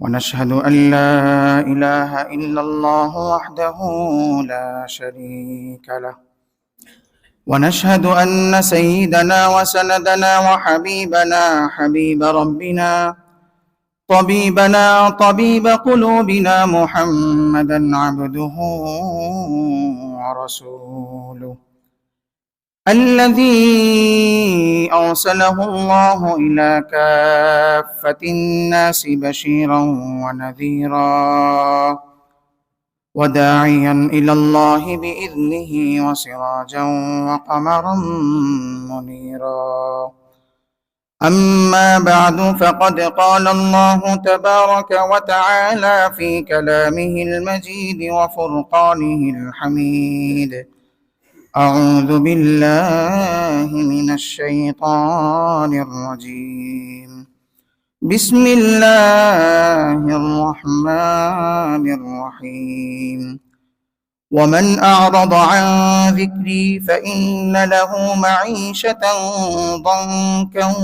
ونشهد أن لا إله إلا الله وحده لا شريك له. ونشهد أن سيدنا وسندنا وحبيبنا حبيب ربنا طبيبنا طبيب قلوبنا محمدا عبده ورسوله. الذي أرسله الله إلى كافة الناس بشيرا ونذيرا وداعيا إلى الله بإذنه وسراجا وقمرا منيرا. أما بعد فقد قال الله تبارك وتعالى في كلامه المجيد وفرقانه الحميد. أعوذ بالله من الشيطان الرجيم. بسم الله الرحمن الرحيم. ومن أعرض عن ذكري فإن له معيشة ضنكا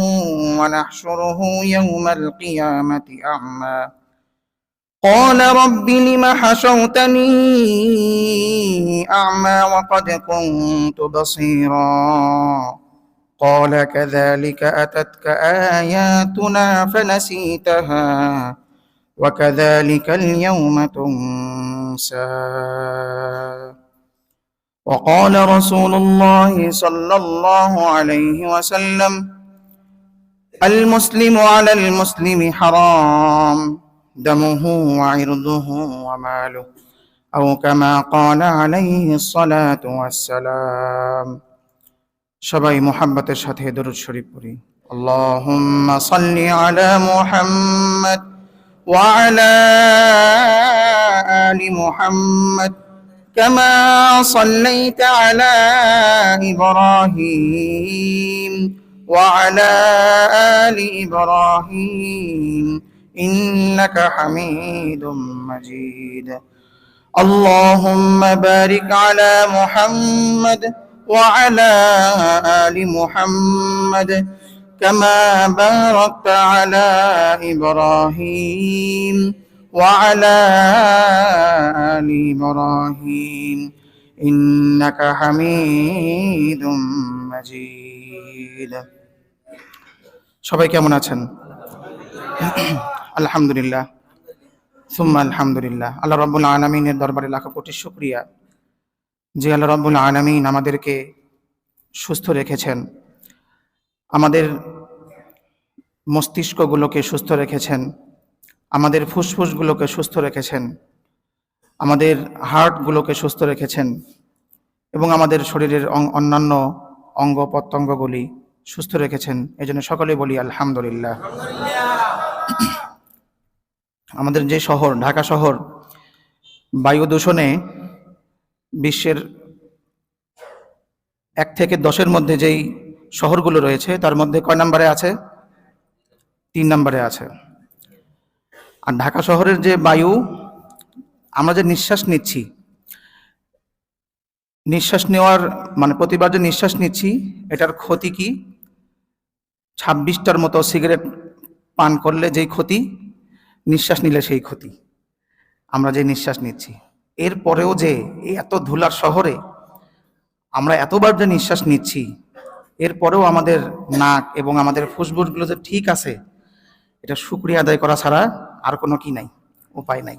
ونحشره يوم القيامة أعمى. قال رب لم حشرتني أعمى وقد كنت بصيرا. قال كذلك أتتك آياتنا فنسيتها وكذلك اليوم تنسى. وقال رسول الله صلى الله عليه وسلم المسلم على المسلم حرام. دمه وعرضه وماله أو كما قال عليه الصلاة والسلام সবাই মোহাব্বতের সাথে দরুদ শরীফ পড়ি اللهم صل على محمد وعلى آل محمد كما صليت على إبراهيم وعلى آل إبراهيم إنك حميد مجيد اللهم بارك على محمد وعلى آل محمد كما باركت على إبراهيم وعلى آل إبراهيم إنك حميد مجيد সবাই কেমন আছেন আলহামদুলিল্লাহ। সুম্মা আলহামদুলিল্লাহ। আল্লাহ রব্বুল আলমিনের দরবারে লাখো কোটি শুক্রিয়া। যে আল্লাহ রব্বুল আলমিন আমাদেরকে সুস্থ রেখেছেন, আমাদের মস্তিষ্কগুলোকে সুস্থ রেখেছেন, আমাদের ফুসফুসগুলোকে সুস্থ রেখেছেন, আমাদের হার্টগুলোকে সুস্থ রেখেছেন এবং আমাদের শরীরের অন্যান্য অঙ্গ প্রত্যঙ্গগুলি সুস্থ রেখেছেন। এই জন্য সকলে বলি আলহামদুলিল্লাহ। আমাদের যে শহর, ঢাকা শহর, বায়ু দূষণে বিশ্বের এক থেকে দশের মধ্যে যেই শহরগুলো রয়েছে, তার মধ্যে কয় নম্বরে আছে? তিন নম্বরে আছে। আর ঢাকা শহরের যে বায়ু, আমরা যে নিঃশ্বাস নিচ্ছি, নিঃশ্বাস নেওয়ার মানে প্রতিবার যে নিঃশ্বাস নিচ্ছি, এটার ক্ষতি কি? ছাব্বিশটার মতো সিগারেট পান করলে যেই ক্ষতি, নিঃশ্বাস নিলে সেই ক্ষতি। আমরা যে নিঃশ্বাস নিচ্ছি। এরপরেও যে এই এত ধুলার শহরে আমরা এতবার যে নিঃশ্বাস নিচ্ছি এরপরেও আমাদের নাক এবং আমাদের ফুসফুসগুলো যে ঠিক আছে, এটা শুক্রিয়া আদায় করা ছাড়া আর কোনো কি নাই, উপায় নাই।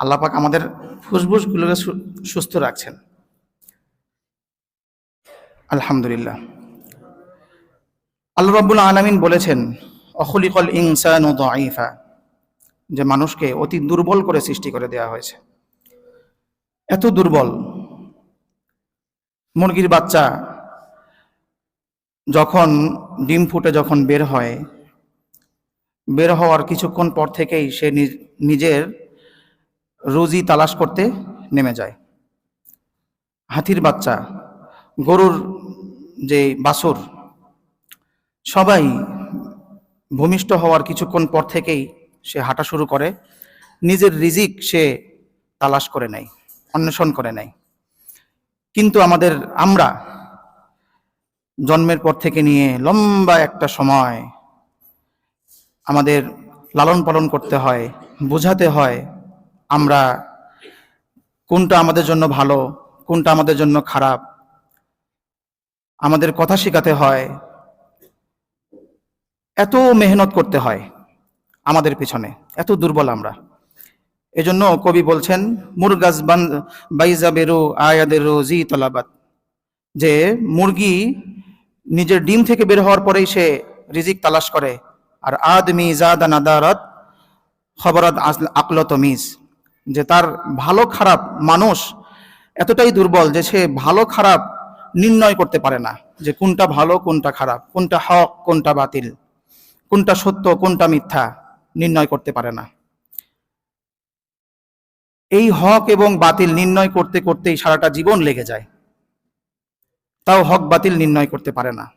আল্লাহ পাক আমাদের ফুসফুসগুলোকে সুস্থ রাখছেন। আলহামদুলিল্লাহ। আল্লাহ রাব্বুল আলামিন বলেছেন অখলিকল ইনসানু দাঈফা, যে মানুষকে অতি দুর্বল করে সৃষ্টি করে দেওয়া হয়েছে। এত দুর্বল মুরগির বাচ্চা যখন ডিম ফুটে যখন বের হয়, বের হওয়ার কিছুক্ষণ পর থেকেই সে নিজ- নিজের রুজি তালাশ করতে নেমে যায়। হাতির বাচ্চা, গরুর যে বাছুর, সবাই ভূমিষ্ঠ হওয়ার কিছুক্ষণ পর থেকেই সে হাঁটা শুরু করে। নিজের রিজিক সে তালাশ করে নেয়, অন্বেষণ করে নেয়। কিন্তু আমাদের আমরা জন্মের পর থেকে নিয়ে লম্বা একটা সময় আমাদের লালন পালন করতে হয়, বোঝাতে হয় আমরা কোনটা আমাদের জন্য ভালো, কোনটা আমাদের জন্য খারাপ। আমাদের কথা শেখাতে হয় এত মেহনত করতে হয় আমাদের পিছনে, এত দুর্বল আমরা। এজন্য কবি বলছেন মুরগাজ বান, বাইজা বেরু, আয়াদেরু জি তলাবাত। যে মুরগি নিজের ডিম থেকে বের হওয়ার পরেই সে রিজিক তালাশ করে। আর আদমি জাদা নাদারত, খবরাত আকলত মিজ। যে তার ভালো খারাপ মানুষ এতটাই দুর্বল যে সে ভালো খারাপ নির্ণয় করতে পারে না। যে কোনটা ভালো, কোনটা খারাপ, কোনটা হক, কোনটা বাতিল। কোনটা সত্য, কোনটা মিথ্যা নির্ণয় করতে পারে না। এই হক এবং বাতিল নির্ণয় করতে করতেই সারাটা জীবন লেগে যায়। তাও হক বাতিল নির্ণয় করতে পারে না।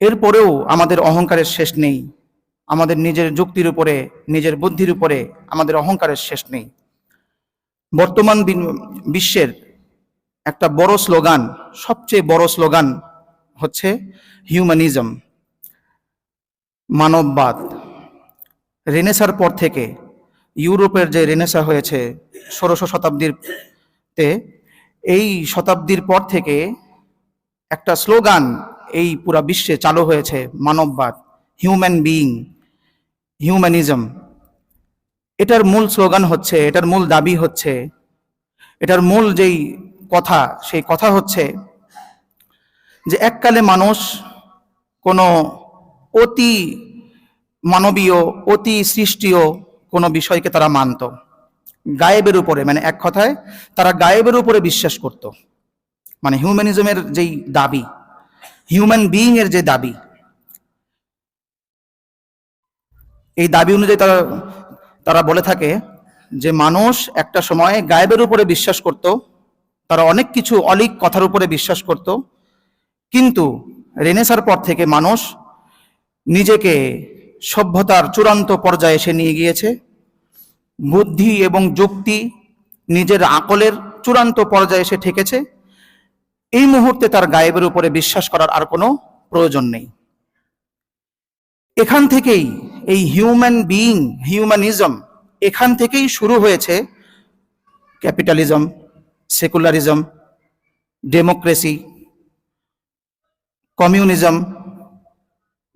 এরপরেও আমাদের অহংকারের শেষ নেই। আমাদের নিজের যুক্তির উপরে, নিজের বুদ্ধির উপরে আমাদের অহংকারের শেষ নেই। বর্তমান বিশ্বের একটা বড় স্লোগান, সবচেয়ে বড় স্লোগান হচ্ছে হিউম্যানিজম। মানববাদ। রেনেসার পর থেকে ইউরোপের যে রেনেসা হয়েছে ষোড়শ শতাব্দীর তে, এই শতাব্দীর পর থেকে একটা স্লোগান এই পুরা বিশ্বে চালু হয়েছে, মানববাদ হিউম্যান বিইং হিউম্যানিজম এটার মূল স্লোগান হচ্ছে, এটার মূল দাবি হচ্ছে, এটার মূল যেই কথা, সেই কথা হচ্ছে যে এককালে মানুষ কোনো অতি মানবীয়, অতি সৃষ্টীয় কোনো বিষয়কে তারা মানত। গায়েবের উপরে মানে এক কথায়, তারা গায়েবের উপরে বিশ্বাস করত। মানে হিউম্যানিজমের যেই দাবি, হিউম্যান বিইং এর যে দাবি, এই দাবি অনুযায়ী তারা তারা বলে থাকে যে মানুষ একটা সময় গায়েবের উপরে বিশ্বাস করত, তারা অনেক কিছু অলিক কথার উপরে বিশ্বাস করত, কিন্তু রেনেসার পর থেকে মানুষ নিজেকে সভ্যতার চূড়ান্ত পর্যায়ে এসে নিয়ে গিয়েছে। বুদ্ধি এবং যুক্তি নিজের আকলের চূড়ান্ত পর্যায়ে এসে ঠেকেছে। এই মুহূর্তে তার গায়েবের উপরে বিশ্বাস করার আর কোনো প্রয়োজন নেই। এখান থেকেই এই হিউম্যান বিইং হিউম্যানিজম এখান থেকেই শুরু হয়েছে ক্যাপিটালিজম সেকুলারিজম ডেমোক্রেসি কমিউনিজম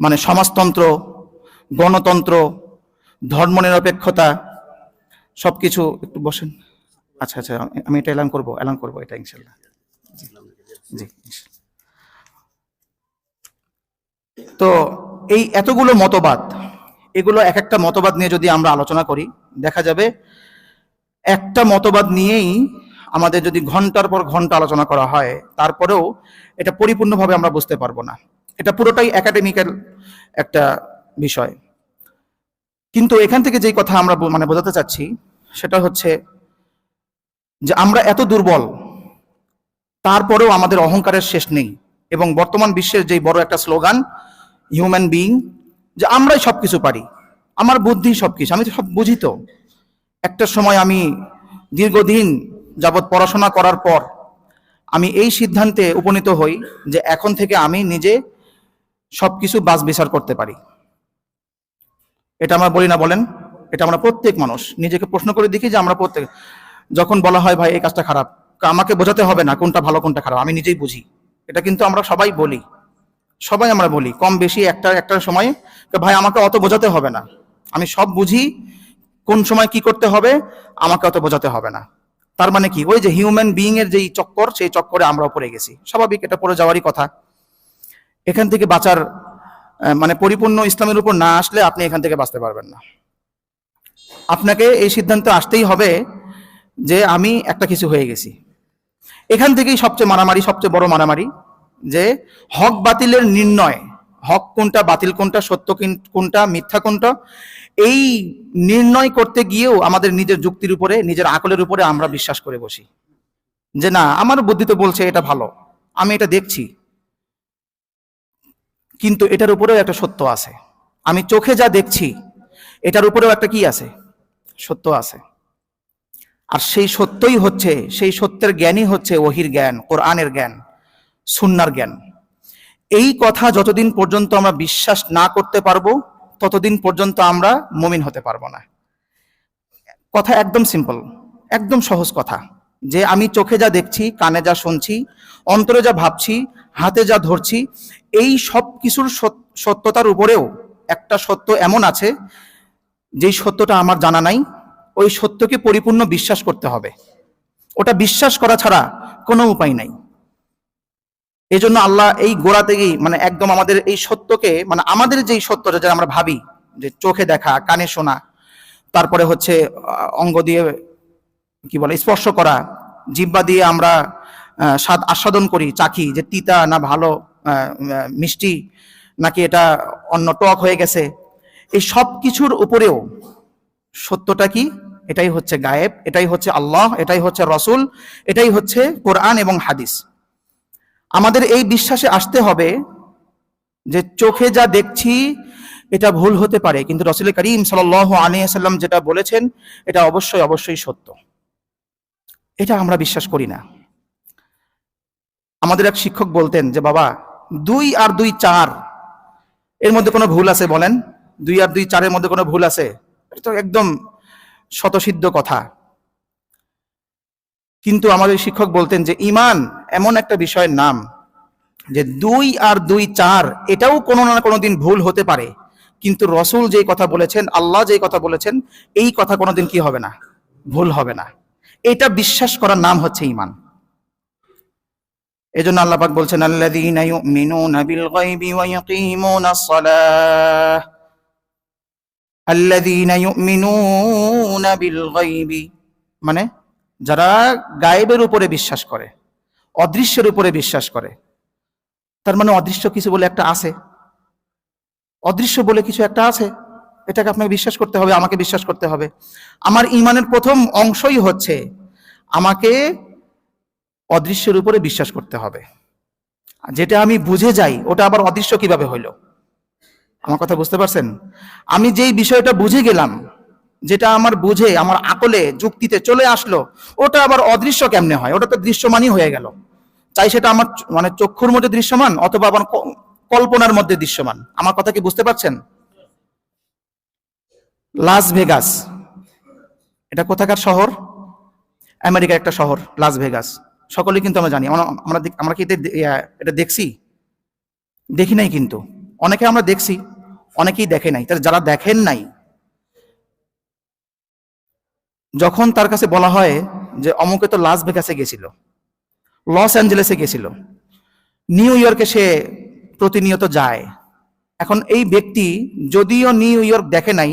মানে সমাজতন্ত্র, গণতন্ত্র, ধর্মনিরপেক্ষতা সব কিছু একটু বসেন। আচ্ছা আচ্ছা আমি এটা এলান করব এলান করব এটা ইনশাল্লাহ। জি। তো এই এতগুলো মতবাদ, এগুলো এক একটা মতবাদ নিয়ে যদি আমরা আলোচনা করি, দেখা যাবে একটা মতবাদ নিয়েই আমাদের যদি ঘণ্টার পর ঘণ্টা আলোচনা করা হয়, তারপরেও এটা পরিপূর্ণভাবে আমরা বুঝতে পারব না। এটা পুরোটাই একাডেমিক্যাল একটা বিষয়। কিন্তু এখান থেকে যেই কথা আমরা মানে বোঝাতে চাচ্ছি, সেটা হচ্ছে যে আমরা এত দুর্বল, তারপরেও আমাদের অহংকারের শেষ নেই এবং বর্তমান বিশ্বের যেই বড় একটা স্লোগান হিউম্যান বিইং যে আমরাই সবকিছু পারি। আমার বুদ্ধি সবকিছু, আমি তো সব বুঝি তো। একটা সময় আমি দীর্ঘদিন যাবৎ পড়াশোনা করার পর আমি এই সিদ্ধান্তে উপনীত হই যে এখন থেকে আমি নিজে সবকিছু বাস বিচার করতে পারি। এটা আমরা বলি না বলেন, এটা আমরা প্রত্যেক মানুষ নিজেকে প্রশ্ন করে দেখি যে আমরা প্রত্যেক, যখন বলা হয়, ভাই, এই কাজটা খারাপ। আমাকে বোঝাতে হবে না কোনটা ভালো, কোনটা খারাপ, আমি নিজেই বুঝি। এটা কিন্তু আমরা সবাই বলি। সবাই আমরা বলি, কম বেশি একটা একটা সময় ভাই, আমাকে অত বোঝাতে হবে না। আমি সব বুঝি, কোন সময় কি করতে হবে, আমাকে অত বোঝাতে হবে না। তার মানে কি? ওই যে হিউম্যান বিইং এর যেই চক্কর, সেই চক্করে আমরাও পড়ে গেছি। স্বাভাবিক, এটা পড়ে যাওয়ারই কথা। এখান থেকে বাঁচার মানে পরিপূর্ণ ইসলামের উপর না আসলে আপনি এখান থেকে বাঁচতে পারবেন না। আপনাকে এই সিদ্ধান্তে আসতেই হবে যে আমি একটা কিছু হয়ে গেছি। এখান থেকেই সবচেয়ে মারামারি, সবচেয়ে বড় মারামারি যে হক বাতিলের নির্ণয়, হক কোনটা, বাতিল কোনটা, সত্য কিন- কোনটা, মিথ্যা কোনটা, এই নির্ণয় করতে গিয়েও আমাদের নিজের যুক্তির উপরে, নিজের আকলের উপরে আমরা বিশ্বাস করে বসি। যে না, আমার বুদ্ধিতে বলছে এটা ভালো, আমি এটা দেখছি। কিন্তু এটার উপরেও একটা সত্য আছে। আমি চোখে যা দেখছি, এটার উপরেও একটা কি আছে? সত্য আছে। আর সেই সত্যই হচ্ছে, সেই সত্যের জ্ঞানই হচ্ছে ওহির জ্ঞান, কোরআনের জ্ঞান, সুন্নার জ্ঞান। এই কথা যতদিন পর্যন্ত আমরা বিশ্বাস না করতে পারব, ততদিন পর্যন্ত আমরা মমিন হতে পারব না। কথা একদম সিম্পল একদম সহজ কথা। যে আমি চোখে যা দেখছি, কানে যা শুনছি, অন্তরে যা ভাবছি হাতে যা ধরছি, এই সব কিছুর সত- সত্যতার উপরেও একটা সত্য এমন আছে, যেই সত্যটা আমার জানা নাই, ওই সত্যকে পরিপূর্ণ বিশ্বাস করতে হবে। ওটা বিশ্বাস করা ছাড়া কোনো উপায় নাই। এই জন্য আল্লাহ এই গোড়া থেকেই মানে একদম আমাদের এই সত্যকে মানে আমাদের যেই সত্যটা যেটা আমরা ভাবি, যে চোখে দেখা, কানে শোনা, তারপরে হচ্ছে অঙ্গ দিয়ে কি বলে, স্পর্শ করা জিব্বা দিয়ে আমরা স্বাদ আস্বাদন করি চাকি যে তিতা না ভালো মিষ্টি নাকি এটা অন্য টক হয়ে গেছে। এই সব কিছুর উপরেও সত্যটা কি? এটাই হচ্ছে গায়েব, এটাই হচ্ছে আল্লাহ, এটাই হচ্ছে রসুল, এটাই হচ্ছে কোরআন এবং হাদিস। আমাদের এই বিশ্বাসে আসতে হবে যে চোখে যা দেখছি, এটা ভুল হতে পারে। কিন্তু রসুল করিম সাল আলিয়াল্লাম যেটা বলেছেন, এটা অবশ্যই অবশ্যই সত্য। এটা আমরা বিশ্বাস করি না। আমাদের এক শিক্ষক বলতেন যে, বাবা, দুই আর দুই চার। এর মধ্যে কোনো ভুল আছে বলেন? দুই আর দুই চারের মধ্যে কোনো ভুল আছে? তো একদম শতসিদ্ধ কথা। কিন্তু আমাদের শিক্ষক বলতেন যে, ইমান এমন একটা বিষয়ের নাম যে, দুই আর দুই চার, এটাও কোনো না কোনো দিন ভুল হতে পারে। কিন্তু রসুল যেই কথা বলেছেন, আল্লাহ যেই কথা বলেছেন, এই কথা কোনোদিন কি হবে না? ভুল হবে না। এটা বিশ্বাস করার নাম হচ্ছে ইমান। এজন্য আল্লাহ বলছেন বিল বিল মানে যারা গায়েবের উপরে বিশ্বাস করে, অদৃশ্যের উপরে বিশ্বাস করে। তার মানে অদৃশ্য কিছু বলে একটা আছে। অদৃশ্য বলে কিছু একটা আছে। এটাকে আপনাকে বিশ্বাস করতে হবে, আমাকে বিশ্বাস করতে হবে। আমার ইমানের প্রথম অংশই হচ্ছে, আমাকে অদৃশ্যের উপরে বিশ্বাস করতে হবে। যেটা আমি বুঝে যাই, ওটা আবার অদৃশ্য কীভাবে হইল? আমার কথা বুঝতে পারছেন? আমি যেই বিষয়টা বুঝে গেলাম, যেটা আমার বুঝে, আমার আকলে, যুক্তিতে চলে আসলো, ওটা আবার অদৃশ্য কেমনে হয়? ওটা তো দৃশ্যমানই হয়ে গেল। চাই সেটা আমার মানে চক্ষুর মধ্যে দৃশ্যমান, অথবা আমার কল্পনার মধ্যে দৃশ্যমান? আমার কথা কি বুঝতে পারছেন? লাস ভেগাস এটা কোথাকার শহর? আমেরিকার একটা শহর লাস ভেগাস সকলে কিন্তু আমরা জানি। আমরা আমরা আমরা কি এটা দেখছি? দেখি নাই কিন্তু। অনেকে আমরা দেখছি, অনেকেই দেখে নাই। তার যারা দেখেন নাই, যখন তার কাছে বলা হয় যে অমুকে তো লাস ভেগাসে গেছিল, লস অ্যাঞ্জেলেসে গেছিল, নিউ ইয়র্কে সে প্রতিনিয়ত যায়। এখন এই ব্যক্তি যদিও নিউ ইয়র্ক দেখে নাই,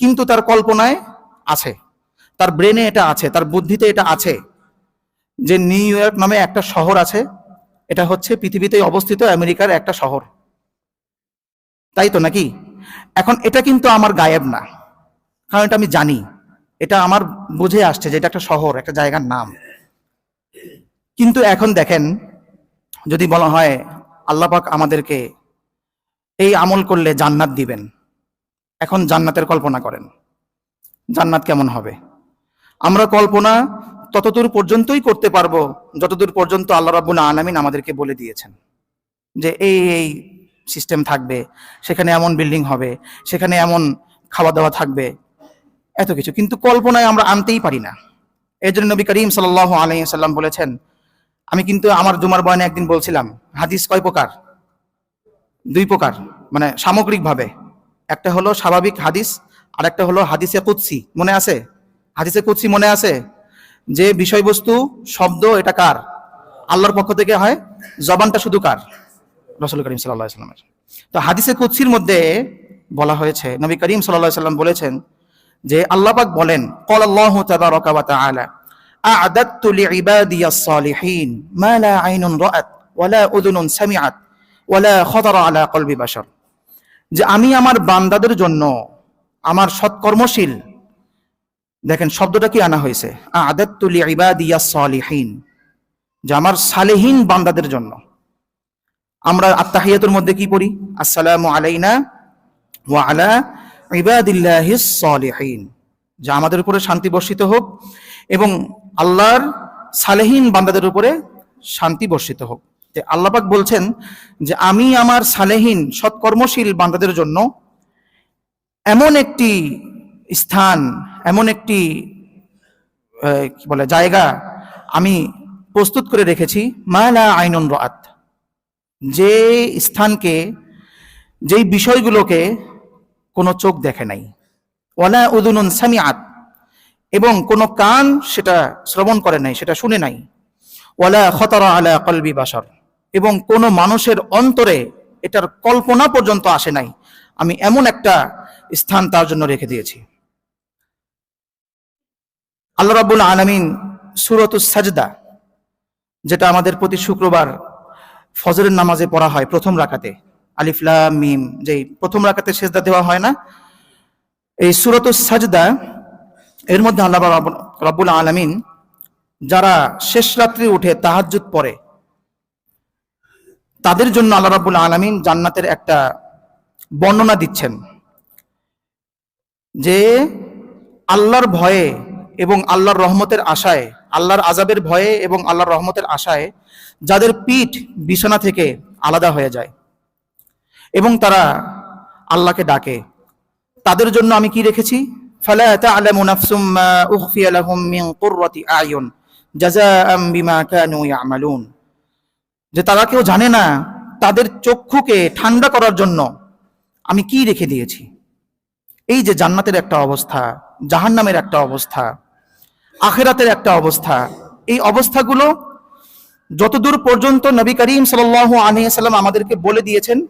কিন্তু তার কল্পনায় আছে। তার ব্রেনে এটা আছে, তার বুদ্ধিতে এটা আছে। যে নিউ ইয়র্ক নামে একটা শহর আছে, এটা হচ্ছে পৃথিবীতে অবস্থিত, আমেরিকার একটা শহর। তাই তো নাকি? এখন এটা কিন্তু আমার গায়েব না, কারণ এটা আমি জানি, এটা আমার বুঝে আসছে যে এটা একটা শহর, একটা জায়গার নাম। কিন্তু এখন দেখেন, যদি বলা হয়, আল্লাহ পাক আমাদেরকে এই আমল করলে জান্নাত দিবেন। এখন জান্নাতের কল্পনা করেন, জান্নাত কেমন হবে? আমরা কল্পনা ততদূর পর্যন্তই করতে পারব, যতদূর পর্যন্ত আল্লাহ রাব্বুল আলামিন আমাদেরকে বলে দিয়েছেন যে এই এই সিস্টেম থাকবে, সেখানে এমন বিল্ডিং হবে, সেখানে এমন খাওয়া দাওয়া থাকবে, এত কিছু। কিন্তু কল্পনায় আমরা আনতেই পারি না। এই জন্য নবী করিম সাল আলাই সাল্লাম বলেছেন, আমি কিন্তু আমার জুমার বয়ানে একদিন বলছিলাম, হাদিস কয় প্রকার? দুই প্রকার মানে সামগ্রিকভাবে। একটা হলো স্বাভাবিক হাদিস আর একটা হলো হাদিসে কুৎসি মনে আছে? হাদিসে কুৎসি মনে আছে? যে বিষয়বস্তু শব্দ এটা কার আল্লাহর পক্ষ থেকে হয় জবানটা শুধু কার রসুল করিম সাল্লাহ সাল্লামের তো হাদিসে কুৎসির মধ্যে বলা হয়েছে নবী করিম সাল্লাহ সাল্লাম বলেছেন যে আল্লাহ পাক বলেন قال الله تبارك وتعالى أعددت لعبادي الصالحين ما لا عين رأت ولا أذن سمعت ولا خطر على قلب بشر যে আমি আমার বান্দাদের জন্য আমার সৎকর্মশীল দেখেন শব্দটা কি আনা হয়েছে? আদাতুল ইবাদিয়া সালিহিন। যে আমার সালেহীন বান্দাদের জন্য। আমরা আত্মাহিয়াতুর মধ্যে কি পড়ি? আসসালামু আলাইনা ওয়া আলা ইবাদিল্লাহিস সালিহিন। যা আমাদের উপরে শান্তি বর্ষিত হোক এবং আল্লাহর সালেহীন বান্দাদের উপরে শান্তি বর্ষিত হোক। আল্লাপাক বলছেন যে আমি আমার সালেহীন সৎকর্মশীল বান্দাদের জন্য এমন একটি স্থান এমন একটি কি বলে, জায়গা আমি প্রস্তুত করে রেখেছি। মালা আইনুন রাত যে স্থানকে, যেই বিষয়গুলোকে কোনো চোখ দেখে নাই। ওয়ালা উদুনুন সামিআত। এবং কোনো কান সেটা শ্রবণ করে নাই, সেটা শুনে নাই। ওয়ালা খতরা আলা কলবি বাসর এবং কোনো মানুষের অন্তরে এটার কল্পনা পর্যন্ত আসে নাই। আমি এমন একটা স্থান তার জন্য রেখে দিয়েছি। আল্লাহ রাব্বুল আলামিন সুরতুস সাজদা, যেটা আমাদের প্রতি শুক্রবার ফজরের নামাজে পড়া হয় প্রথম রাকাতে আলিফলা মিম, যেই প্রথম রাকাতে সেজদা দেওয়া হয় না, এই সুরতুস সাজদা, এর মধ্যে আল্লাহ রাব্বুল আলামিন যারা শেষ রাত্রি উঠে তাহাজ্জুদ পড়ে, তাদের জন্য আল্লাহ রাব্বুল আলামিন জান্নাতের একটা বর্ণনা দিচ্ছেন যে আল্লাহর ভয়ে এবং আল্লাহর রহমতের আশায়, আল্লাহর আজাবের ভয়ে এবং আল্লাহর রহমতের আশায় যাদের পিঠ বিছানা থেকে আলাদা হয়ে যায় এবং তারা আল্লাহকে ডাকে। তাদের জন্য আমি কি রেখেছি? যে তারা কেউ জানে না, তাদের চক্ষুকে ঠান্ডা করার জন্য আমি কি রেখে দিয়েছি? এই যে জান্নাতের একটা অবস্থা, জাহান্নামের একটা অবস্থা আখেরাতের একটা অবস্থা। এই অবস্থাগুলো যতদূর পর্যন্ত নবী করিম সাল্লাল্লাহু আলাইহি সাল্লাম আমাদেরকে বলে দিয়েছেন,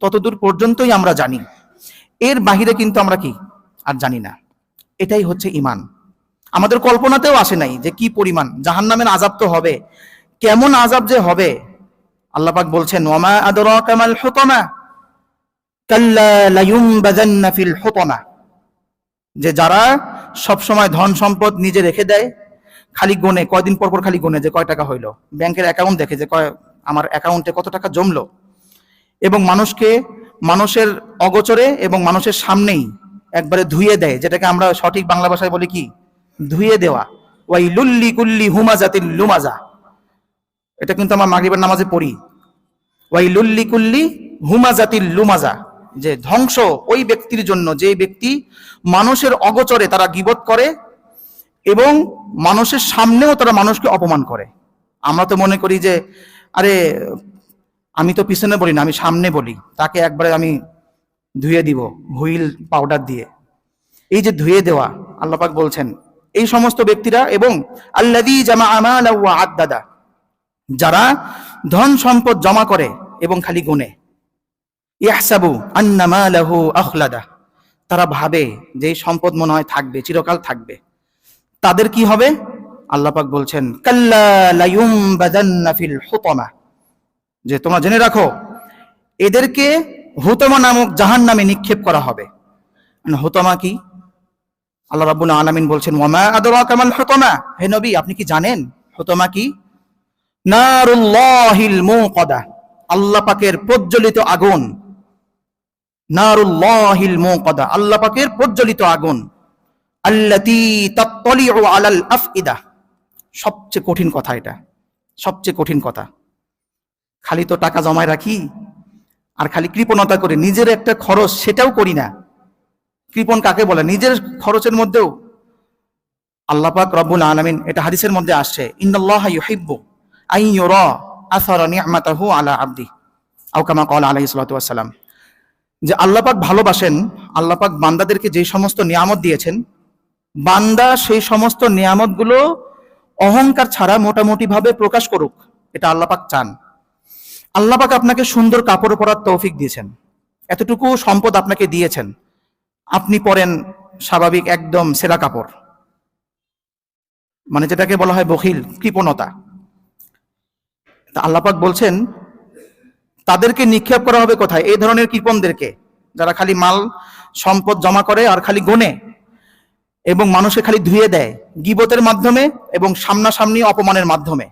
ততদূর পর্যন্তই আমরা জানি। এর বাহিরে কিন্তু আমরা কি? আর জানি না। এটাই হচ্ছে ইমান আমাদের কল্পনাতেও আসে নাই যে কি পরিমাণ। জাহান্নামের আজাব তো হবে। কেমন আজাব যে হবে? আল্লাহ পাক বলছেন মাল হুতামা? হুতামা। যে যারা সব সময় ধন সম্পদ নিজে রেখে দেয়, খালি গোনে, কয়দিন পর পর খালি গোনে যে কয় টাকা হইল। ব্যাংকের অ্যাকাউন্ট দেখে যে কয়, আমার অ্যাকাউন্টে কত টাকা জমলো। এবং মানুষকে, মানুষের অগোচরে এবং মানুষের সামনেই একবারে ধুয়ে দেয়, যেটাকে আমরা সঠিক বাংলা ভাষায় বলি কি? ধুয়ে দেওয়া। ওয়াই লুল্লি কুল্লি হুমাজাতিল লুমাজা। এটা কিন্তু আমার মাগরিবের নামাজে পড়ি। ওয়াই লুল্লি কুল্লি হুমাজাতিল লুমাজা। যে ধ্বংস ওই ব্যক্তির জন্য যে ব্যক্তি মানুষের অগোচরে তারা গিবত করে এবং মানুষের সামনেও তারা মানুষকে অপমান করে। আমরা তো মনে করি যে, আরে, আমি তো পিছনে বলি না, আমি সামনে বলি। তাকে একবারে আমি ধুয়ে দিব, হুইল পাউডার দিয়ে। এই যে ধুয়ে দেওয়া আল্লাপাক বলছেন, এই সমস্ত ব্যক্তিরা এবং আল্লাদি জামা আমাল আদাদা যারা ধন সম্পদ জমা করে এবং খালি গুনে ইয়াহসাবু আন্নামা লাহু আখলাদা। তারা ভাবে যে সম্পদ মনে হয় থাকবে, চিরকাল থাকবে। তাদের কি হবে? আল্লাপাক বলছেন, কাল্লা লায়ুমবাদান্না ফিল হুতামা। যে তোমরা জেনে রাখো, এদেরকে হুতমা নামক জাহান নামে নিক্ষেপ করা হবে। মানে হুতমা কি? আল্লাহ রাব্বুল আলামিন বলছেন, ওয়ামা আদরাকা মাল হুতমা। হে নবী, আপনি কি জানেন হুতমা কি? নারুল্লাহিল মুকাদা আল্লাহ পাকের প্রজ্বলিত আগুন। নারুল্লাহিল মুকাদা আল্লাহ পাকের প্রজ্বলিত আগুন। আল্লাতী তাত্তালিউ আলাল আফইদা। সবচেয়ে কঠিন কথা এটা। সবচেয়ে কঠিন কথা। খালি তো টাকা জমায় রাখি, আর খালি কৃপণতা করে। নিজের একটা খরচ সেটাও করি না। কৃপণ কাকে বলে? নিজের খরচের মধ্যেও। আল্লাহ পাক রব্বুল আলামিন এটা হাদিসের মধ্যে আসছে, ইন্নাল্লাহ ইউহিব্বু আই ইউরা আসারা নি'মাতাহু আলা আবদি। আও কামা ক্বালা আলাইহিস সালাতু ওয়াসসালাম যে আল্লাহ পাক ভালোবাসেন আল্লাপাক বান্দাদেরকে যে সমস্ত নিয়ামত দিয়েছেন, বান্দা সেই সমস্ত নিয়ামতগুলো অহংকার ছাড়া মোটামুটি ভাবে প্রকাশ করুক, এটা আল্লাহ পাক চান। আল্লাহ পাক আপনাকে সুন্দর কাপড় পরার তৌফিক দিয়েছেন। এতটুকু সম্পদ আপনাকে দিয়েছেন। আপনি পরেন স্বাভাবিক একদম সেরা কাপড়। মানে যেটাকে বলা হয় বখিল, কৃপণতা। তা আল্লাহপাক বলছেন তাদেরকে নিক্ষেপ করা হবে কোথায়? এই ধরনের কৃপণদেরকে, যারা খালি মাল, সম্পদ জমা করে আর খালি গোনে এবং মানুষকে খালি ধুয়ে দেয় গিবতের মাধ্যমে এবং সামনাসামনি অপমানের মাধ্যমে।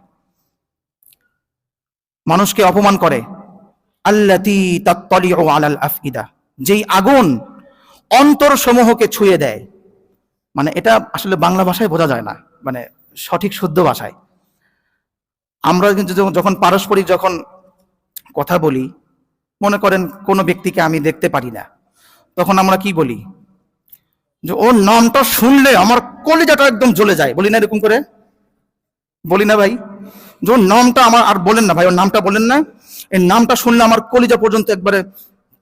মানুষকে অপমান করে। আল্লাতি আফইদা। যেই আগুন অন্তর সমূহকে ছুঁয়ে দেয়। মানে এটা আসলে বাংলা ভাষায় বোঝা যায় না। মানে সঠিক শুদ্ধ ভাষায়। আমরা কিন্তু যখন পারস্পরিক যখন কথা বলি, মনে করেন কোনো ব্যক্তিকে আমি দেখতে পারি না। তখন আমরা কি বলি? যে ওর নামটা শুনলে আমার কলিজাটা একদম জ্বলে যায়। বলি না এরকম করে? বলি না ভাই। যে ওর নামটা আমার, আর বলেন না ভাই, ওর নামটা বলেন না। এই নামটা শুনলে আমার কলিজা পর্যন্ত একবারে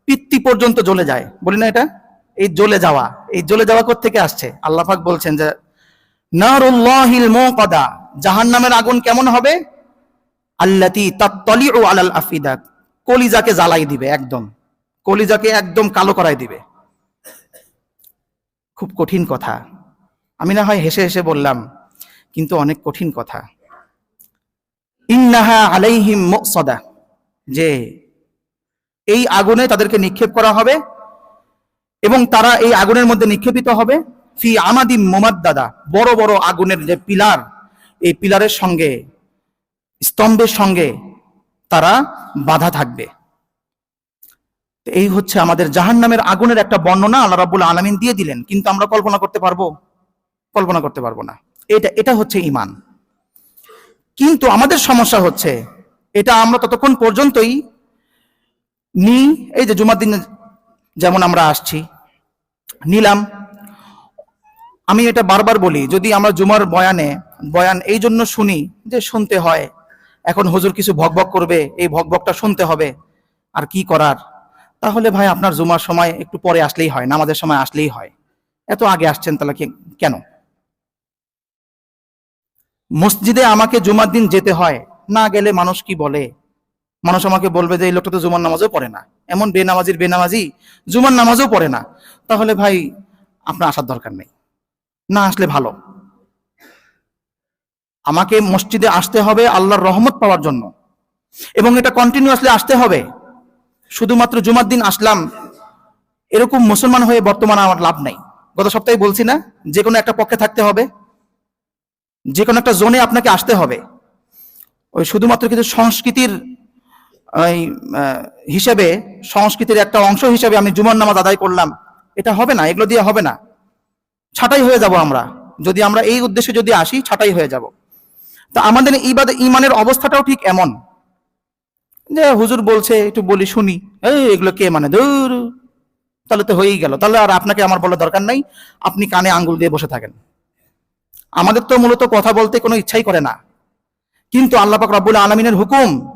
পিত্তি পর্যন্ত জ্বলে যায়। বলি না এটা? এই জ্বলে যাওয়া। এই জ্বলে যাওয়া থেকে আসছে? আল্লাহ পাক বলছেন যে, নারুল্লাহিল মুকাদা জাহান্নামের আগুন কেমন হবে? আল্লাতি তাত্তলিউ আলাল আফিদা কলিজাকে জ্বালাই দিবে একদম। কলিজাকে একদম কালো করাই দিবে। খুব কঠিন কথা। আমি না হয় হেসে হেসে বললাম, কিন্তু অনেক কঠিন কথা। ইন্নাহা আলাইহিম মুকসাদা। যে এই আগুনে তাদেরকে নিক্ষেপ করা হবে এবং তারা এই আগুনের মধ্যে নিক্ষেপিত হবে। ফি আমাদিম মোমাদ্দাদা। বড় বড় আগুনের যে পিলার, এই পিলারের সঙ্গে স্তম্ভের সঙ্গে তারা বাধা থাকবে। এই হচ্ছে আমাদের জাহান্নামের আগুনের একটা বর্ণনা আল্লাহ রাব্বুল আলামিন দিয়ে দিলেন, কিন্তু আমরা কল্পনা করতে পারব? কল্পনা করতে পারব না। এটা এটা হচ্ছে ইমান কিন্তু আমাদের সমস্যা হচ্ছে, এটা আমরা ততক্ষণ পর্যন্তই নি, এই যে জুমার দিন যেমন আমরা আসছি, নিলাম। আমি এটা বারবার বলি, যদি আমরা জুমার বয়ানে, বয়ান এই জন্য শুনি যে শুনতে হয় এখন হুজুর কিছু ভকভক করবে, এই ভকভকটা শুনতে হবে, আর কি করার? তাহলে ভাই আপনার জুমার সময় একটু পরে আসলেই হয়, নামাজের সময় আসলেই হয়। এত আগে আসছেন তাহলে কেন? মসজিদে আমাকে জুমার দিন যেতে হয়, না গেলে মানুষ কি বলে? মানুষ আমাকে বলবে যে, এই লোকটা তো জুমার নামাজও পড়ে না। এমন বেনামাজির বেনামাজি, জুমার নামাজও পড়ে না। তাহলে ভাই আপনার আসার দরকার নেই। না আসলে ভালো। আমাকে মসজিদে আসতে হবে আল্লাহর রহমত পাওয়ার জন্য। এবং এটা কন্টিনিউয়াসলি আসতে হবে। শুধুমাত্র জুমার দিন আসলাম, এরকম মুসলমান হয়ে বর্তমানে আমার লাভ নাই। গত সপ্তাহে বলছি না, যে কোনো একটা পক্ষে থাকতে হবে, যে কোনো একটা জোনে আপনাকে আসতে হবে। ওই শুধুমাত্র কিছু সংস্কৃতির, ওই হিসেবে, সংস্কৃতির একটা অংশ হিসেবে আমি জুমার নামাজ আদায় করলাম। এটা হবে না, এগুলো দিয়ে হবে না। ছাটাই হয়ে যাব আমরা। যদি আমরা এই উদ্দেশ্যে যদি আসি, ছাটাই হয়ে যাব। তা আমাদের ইবাদ ইমানের অবস্থাটাও ঠিক এমন। যে হুজুর বলছে, একটু বলি শুনি, এই, এগুলো কে মানে? দূর তাহলে তো হয়েই গেল। তাহলে আর আপনাকে আমার বলার দরকার নাই। আপনি কানে আঙ্গুল দিয়ে বসে থাকেন। আমাদের তো মূলত কথা বলতে কোনো ইচ্ছাই করে না। কিন্তু আল্লাহ পাক রব্বুল আলমিনের হুকুম